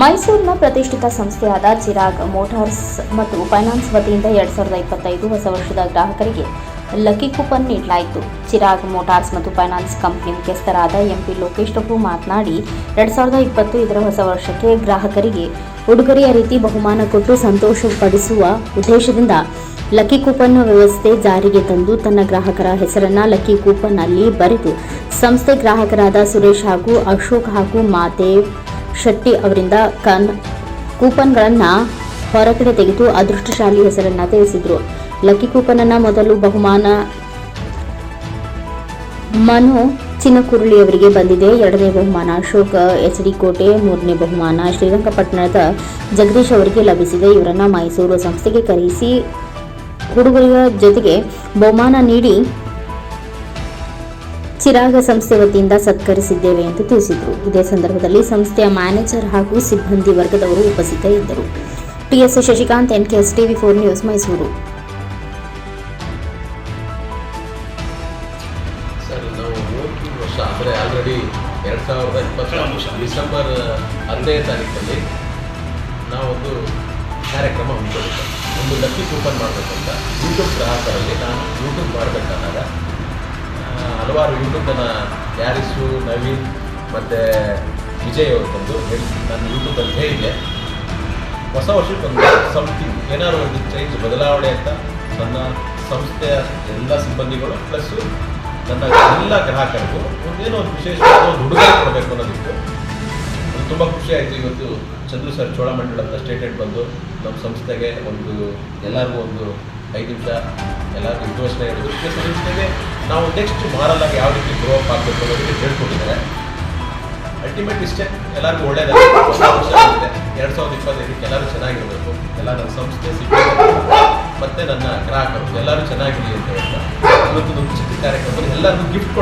ಮೈಸೂರಿನ ಪ್ರತಿಷ್ಠಿತ ಸಂಸ್ಥೆಯಾದ ಚಿರಾಗ್ ಮೋಟಾರ್ಸ್ ಮತ್ತು ಫೈನಾನ್ಸ್ ವತಿಯಿಂದ ಎರಡ್ ಸಾವಿರದ ಇಪ್ಪತ್ತೈದು ಹೊಸ ವರ್ಷದ ಗ್ರಾಹಕರಿಗೆ ಲಕ್ಕಿ ಕೂಪನ್ ನೀಡಲಾಯಿತು. ಚಿರಾಗ್ ಮೋಟಾರ್ಸ್ ಮತ್ತು ಫೈನಾನ್ಸ್ ಕಂಪನಿ ಮುಖ್ಯಸ್ಥರಾದ ಎಂಪಿ ಲೋಕೇಶ್ ಪ್ರಭು ಮಾತನಾಡಿ, ಎರಡ್ ಸಾವಿರದ ಇಪ್ಪತ್ತು ಇದರ ಹೊಸ ವರ್ಷಕ್ಕೆ ಗ್ರಾಹಕರಿಗೆ ಉಡುಗೊರೆಯ ರೀತಿ ಬಹುಮಾನ ಕೊಟ್ಟು ಸಂತೋಷಪಡಿಸುವ ಉದ್ದೇಶದಿಂದ ಲಕ್ಕಿ ಕೂಪನ್ ವ್ಯವಸ್ಥೆ ಜಾರಿಗೆ ತಂದು ತನ್ನ ಗ್ರಾಹಕರ ಹೆಸರನ್ನ ಲಕ್ಕಿ ಕೂಪನ್ ಅಲ್ಲಿ ಬರೆದು, ಸಂಸ್ಥೆ ಗ್ರಾಹಕರಾದ ಸುರೇಶ್ ಹಾಗೂ ಅಶೋಕ್ ಹಾಗೂ ಮಾದೇವ್ ಶೆಟ್ಟಿ ಅವರಿಂದ ಕನ್ ಕೂಪನ್ಗಳನ್ನು ಹೊರಗಡೆ ತೆಗೆದು ಅದೃಷ್ಟಶಾಲಿ ಹೆಸರನ್ನು ತಿಳಿಸಿದರು. ಲಕ್ಕಿ ಕೂಪನ್ ಅನ್ನ ಮೊದಲು ಬಹುಮಾನ ಮನು ಚಿನ್ನಕುರುಳಿ ಅವರಿಗೆ ಬಂದಿದೆ. ಎರಡನೇ ಬಹುಮಾನ ಅಶೋಕ್ ಎಚ್ ಡಿ ಕೋಟೆ ಮೂರನೇ ಬಹುಮಾನ ಶ್ರೀರಂಗಪಟ್ಟಣದ ಜಗದೀಶ್ ಅವರಿಗೆ ಲಭಿಸಿದೆ. ಇವರನ್ನ ಮೈಸೂರು ಸಂಸ್ಥೆಗೆ ಕರೆಯಿಸಿ ಹುಡುಗರ ಜೊತೆಗೆ ಬಹುಮಾನ ನೀಡಿ ಚಿರಾಗ ಸಂಸ್ಥೆ ವತಿಯಿಂದ ಸತ್ಕರಿಸಿದ್ದೇವೆ ಎಂದು ತಿಳಿಸಿದರು. ಇದೇ ಸಂದರ್ಭದಲ್ಲಿ ಸಂಸ್ಥೆಯ ಮ್ಯಾನೇಜರ್ ಹಾಗೂ ಸಿಬ್ಬಂದಿ ವರ್ಗದವರು ಉಪಸ್ಥಿತರಿದ್ದರು. TS Shashikanth NKS TV four news Mysuru. Sir ನಾವು ಮೂವತ್ತು ವರ್ಷ ಅಂದರೆ ಆಲ್ರೆಡಿ ಎರಡು ಸಾವಿರದ ಇಪ್ಪತ್ತ ಡಿಸೆಂಬರ್ ಹದಿನೈದು ತಾರೀಕಲ್ಲಿ ನಾವೊಂದು ಕಾರ್ಯಕ್ರಮ ಹಮ್ಮಿಕೊಂಡಿದ್ದೆ ಒಂದು ಲಕ್ಕಿ ಕೂಪನ್ ಮಾಡಬೇಕಂತ. ಯೂಟ್ಯೂಬ್ ಗ್ರಾಹಕರಲ್ಲಿ ನಾನು ಯೂಟ್ಯೂಬ್ ಮಾಡಬೇಕಾದಾಗ ಹಲವಾರು ಯೂಟ್ಯೂಬನ್ನು ಯಾರಿಸು ನವೀನ್ ಮತ್ತು ವಿಜಯ್ ಅವರು ಬಂದು ಹೇಳಿ ನಾನು ಯೂಟ್ಯೂಬಲ್ಲಿ ಹೇಳಿದೆ ಹೊಸ ವರ್ಷಕ್ಕೊಂದು ಸಮಥಿಂಗ್ ಏನಾದ್ರು ಒಂದು ಚೇಂಜ್ ಬದಲಾವಣೆ ಅಂತ ನನ್ನ ಸಂಸ್ಥೆಯ ಎಲ್ಲ ಸಿಬ್ಬಂದಿಗಳು ಪ್ಲಸ್ಸು ನನ್ನ ಎಲ್ಲ ಗ್ರಾಹಕರಿಗೂ ಒಂದೇನೋ ಒಂದು ವಿಶೇಷ ಒಂದು ಕೊಡಬೇಕು ಅನ್ನೋದಿತ್ತು. ನಾನು ತುಂಬ ಖುಷಿ ಆಯಿತು. ಇವತ್ತು ಚಂದ್ರು ಸರ್ ಚೋಳಮಂಡಲದ ಸ್ಟೇಟೆಡ್ ಬಂದು ನಮ್ಮ ಸಂಸ್ಥೆಗೆ ಒಂದು ಎಲ್ಲರಿಗೂ ಒಂದು ಐದು ನಿಮಿಷ, ಎಲ್ಲರಿಗೂ ಇನ್ಫಾರ್ಮೇಷನ್ ಇರೋದು ಸಂಸ್ಥೆಗೆ ನಾವು ನೆಕ್ಸ್ಟ್ ಮಾರಲ್ಲಾಗಿ ಯಾವ ರೀತಿ ಗ್ರೋ ಅಪ್ ಆಗಬೇಕು ಅನ್ನೋದಕ್ಕೆ ಹೇಳ್ಕೊಟ್ಟಿದ್ದಾರೆ. ಅಲ್ಟಿಮೇಟ್ ಇಷ್ಟೇ ಎಲ್ಲರಿಗೂ ಒಳ್ಳೇದಾಗುತ್ತೆ ಹೊಸ ಎರಡು ಸಾವಿರದ ಇಪ್ಪತ್ತೈದಕ್ಕೆ ಎಲ್ಲರೂ ಚೆನ್ನಾಗಿರಬೇಕು. ಎಲ್ಲ ನನ್ನ ಸಂಸ್ಥೆ ಸಿಬ್ಬಂದಿ ಮತ್ತೆ ನನ್ನ ಗ್ರಾಹಕರು ಎಲ್ಲರೂ ಚೆನ್ನಾಗಿರಲಿ ಅಂತ ಹೇಳ್ತಾರೆ ಇವತ್ತು ಚಿಕ್ಕ ಕಾರ್ಯಕ್ರಮದಲ್ಲಿ ಎಲ್ಲರಿಗೂ ಗಿಫ್ಟ್